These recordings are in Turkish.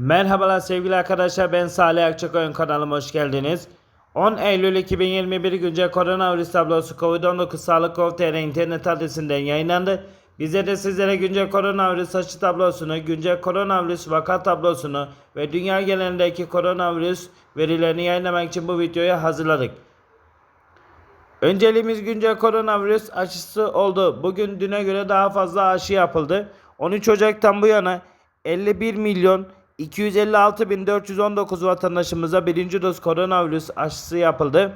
Merhabalar sevgili arkadaşlar ben Salih Akçakoyun kanalıma hoş geldiniz. 10 Eylül 2021 güncel koronavirüs tablosu COVID-19 Sağlık Gov.tr internet adresinden yayınlandı. Bize de sizlere güncel koronavirüs aşı tablosunu, güncel koronavirüs vaka tablosunu ve dünya genelindeki koronavirüs verilerini yayınlamak için bu videoyu hazırladık. Önceliğimiz güncel koronavirüs aşısı oldu. Bugün düne göre daha fazla aşı yapıldı. 13 Ocak'tan bu yana 51 milyon 256 bin 419 vatandaşımıza birinci doz koronavirüs aşısı yapıldı.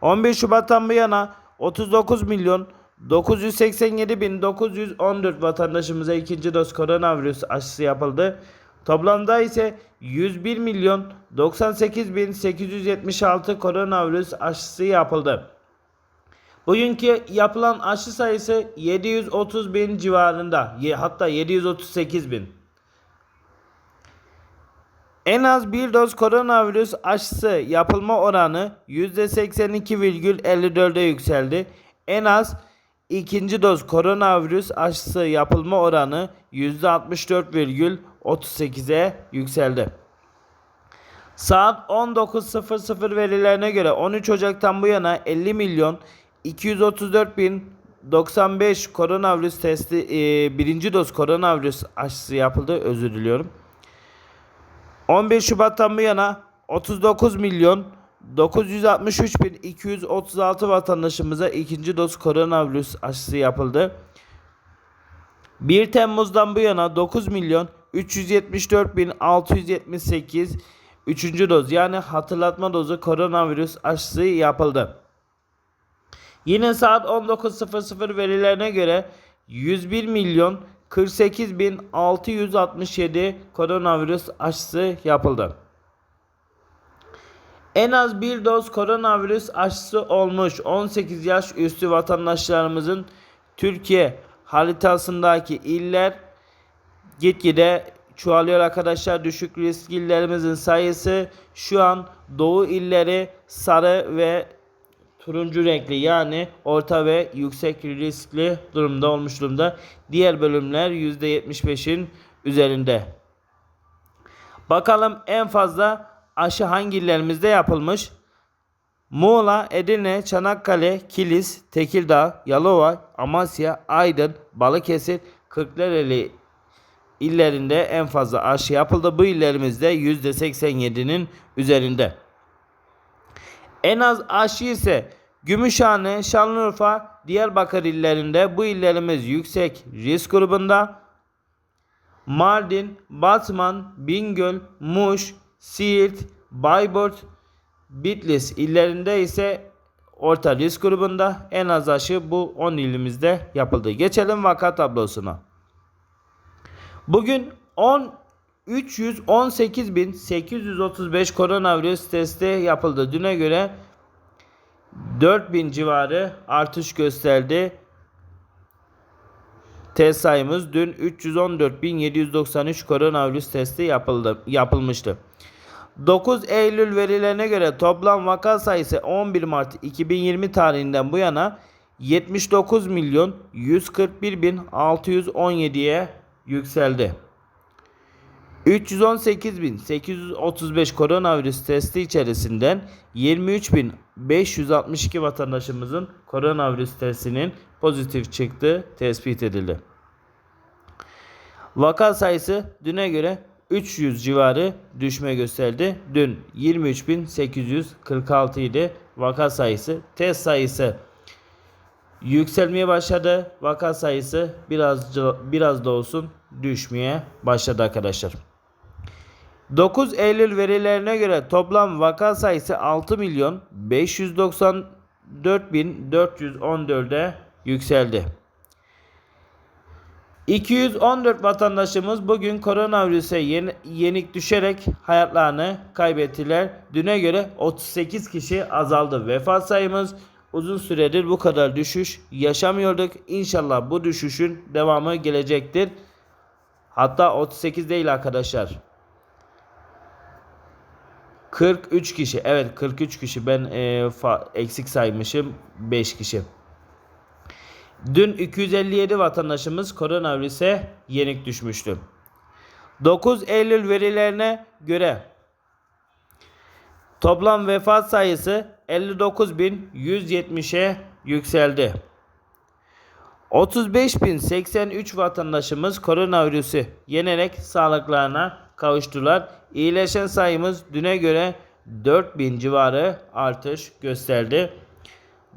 11 Şubat'tan bu yana 39 milyon 987 bin 914 vatandaşımıza ikinci doz koronavirüs aşısı yapıldı. Toplamda ise 101 milyon 98 bin 876 koronavirüs aşısı yapıldı. Bugünkü yapılan aşı sayısı 730 bin civarında. Hatta 738 bin. En az bir doz koronavirüs aşısı yapılma oranı %82,54'e yükseldi. En az ikinci doz koronavirüs aşısı yapılma oranı %64,38'e yükseldi. Saat 19.00 verilerine göre 13 Ocak'tan bu yana 50 milyon 234 bin 95 koronavirüs testi e, birinci doz koronavirüs aşısı yapıldı. Özür diliyorum. 11 Şubat'tan bu yana 39 milyon 963 bin 236 vatandaşımıza ikinci doz koronavirüs aşısı yapıldı. 1 Temmuz'dan bu yana 9 milyon 374 bin 678 üçüncü doz yani hatırlatma dozu koronavirüs aşısı yapıldı. Yine saat 19.00 verilerine göre 101 milyon 48 bin 667 koronavirüs aşısı yapıldı. En az bir doz koronavirüs aşısı olmuş 18 yaş üstü vatandaşlarımızın Türkiye haritasındaki iller gitgide çoğalıyor arkadaşlar. Düşük risk illerimizin sayısı şu an doğu illeri sarı ve turuncu renkli yani orta ve yüksek riskli durumda olmuş durumda. Diğer bölümler %75'in üzerinde. Bakalım en fazla aşı hangi illerimizde yapılmış? Muğla, Edirne, Çanakkale, Kilis, Tekirdağ, Yalova, Amasya, Aydın, Balıkesir, Kırklareli illerinde en fazla aşı yapıldı. Bu illerimizde %87'nin üzerinde. En az aşı ise Gümüşhane, Şanlıurfa, Diyarbakır illerinde bu illerimiz yüksek risk grubunda. Mardin, Batman, Bingöl, Muş, Siirt, Bayburt, Bitlis illerinde ise orta risk grubunda en az aşı bu 10 ilimizde yapıldı. Geçelim vaka tablosuna. Bugün 10 318.835 koronavirüs testi yapıldı. Düne göre 4000 civarı artış gösterdi. Test sayımız dün 314.793 koronavirüs testi yapıldı, yapılmıştı. 9 Eylül verilerine göre toplam vaka sayısı 11 Mart 2020 tarihinden bu yana 79 milyon 141 bin 617'ye yükseldi. 318.835 koronavirüs testi içerisinden 23.562 vatandaşımızın koronavirüs testinin pozitif çıktığı tespit edildi. Vaka sayısı düne göre 300 civarı düşme gösterdi. Dün 23.846 idi vaka sayısı. Test sayısı yükselmeye başladı. Vaka sayısı biraz biraz da olsun düşmeye başladı arkadaşlar. 9 Eylül verilerine göre toplam vaka sayısı 6 milyon 594 bin 414'e yükseldi. 214 vatandaşımız bugün koronavirüse yeni, yenik düşerek hayatlarını kaybettiler. Düne göre 38 kişi azaldı. Vefat sayımız uzun süredir bu kadar düşüş yaşamıyorduk. İnşallah bu düşüşün devamı gelecektir. Hatta 38 değil arkadaşlar. 43 kişi. Evet 43 kişi. Ben e, fa- eksik saymışım. 5 kişi. Dün 257 vatandaşımız koronavirüse yenik düşmüştü. 9 Eylül verilerine göre toplam vefat sayısı 59.170'e yükseldi. 35.083 vatandaşımız koronavirüsü yenerek sağlıklarına kavuştular. İyileşen sayımız düne göre 4000 civarı artış gösterdi.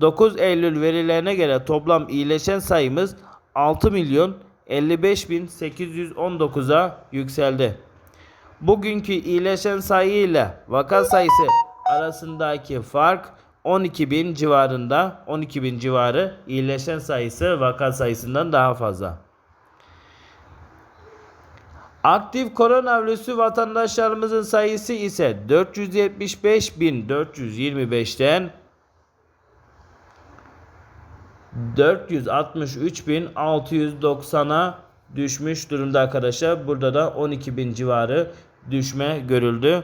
9 Eylül verilerine göre toplam iyileşen sayımız 6 milyon 55.819'a yükseldi. Bugünkü iyileşen sayı ile vaka sayısı arasındaki fark 12.000 civarında. 12.000 civarı iyileşen sayısı vaka sayısından daha fazla. Aktif koronavirüsü vatandaşlarımızın sayısı ise 475.425'ten 463.690'a düşmüş durumda arkadaşlar. Burada da 12.000 civarı düşme görüldü.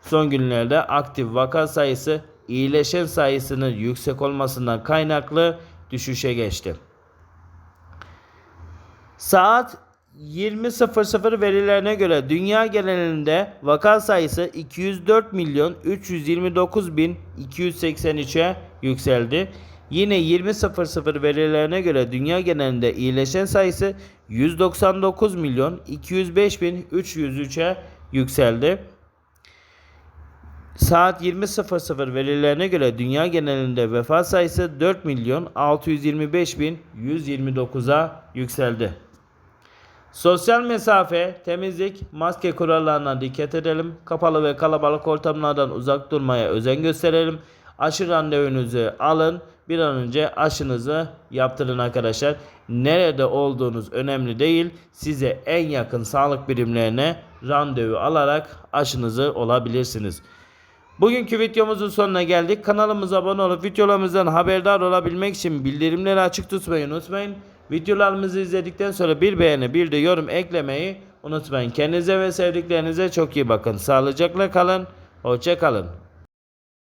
Son günlerde aktif vaka sayısı iyileşen sayısının yüksek olmasından kaynaklı düşüşe geçti. Saat 20.00 verilerine göre dünya genelinde vaka sayısı 204 milyon 329 bin 283'e yükseldi. Yine 20.00 verilerine göre dünya genelinde iyileşen sayısı 199 milyon 205 bin 303'e yükseldi. Saat 20.00 verilerine göre dünya genelinde vefat sayısı 4 milyon 625 bin 129'a yükseldi. Sosyal mesafe, temizlik, maske kurallarına dikkat edelim. Kapalı ve kalabalık ortamlardan uzak durmaya özen gösterelim. Aşı randevunuzu alın. Bir an önce aşınızı yaptırın arkadaşlar. Nerede olduğunuz önemli değil. Size en yakın sağlık birimlerine randevu alarak aşınızı olabilirsiniz. Bugünkü videomuzun sonuna geldik. Kanalımıza abone olup videolarımızdan haberdar olabilmek için bildirimleri açık tutmayı unutmayın. Videolarımızı izledikten sonra bir beğeni bir de yorum eklemeyi unutmayın. Kendinize ve sevdiklerinize çok iyi bakın. Sağlıcakla kalın. Hoşça kalın.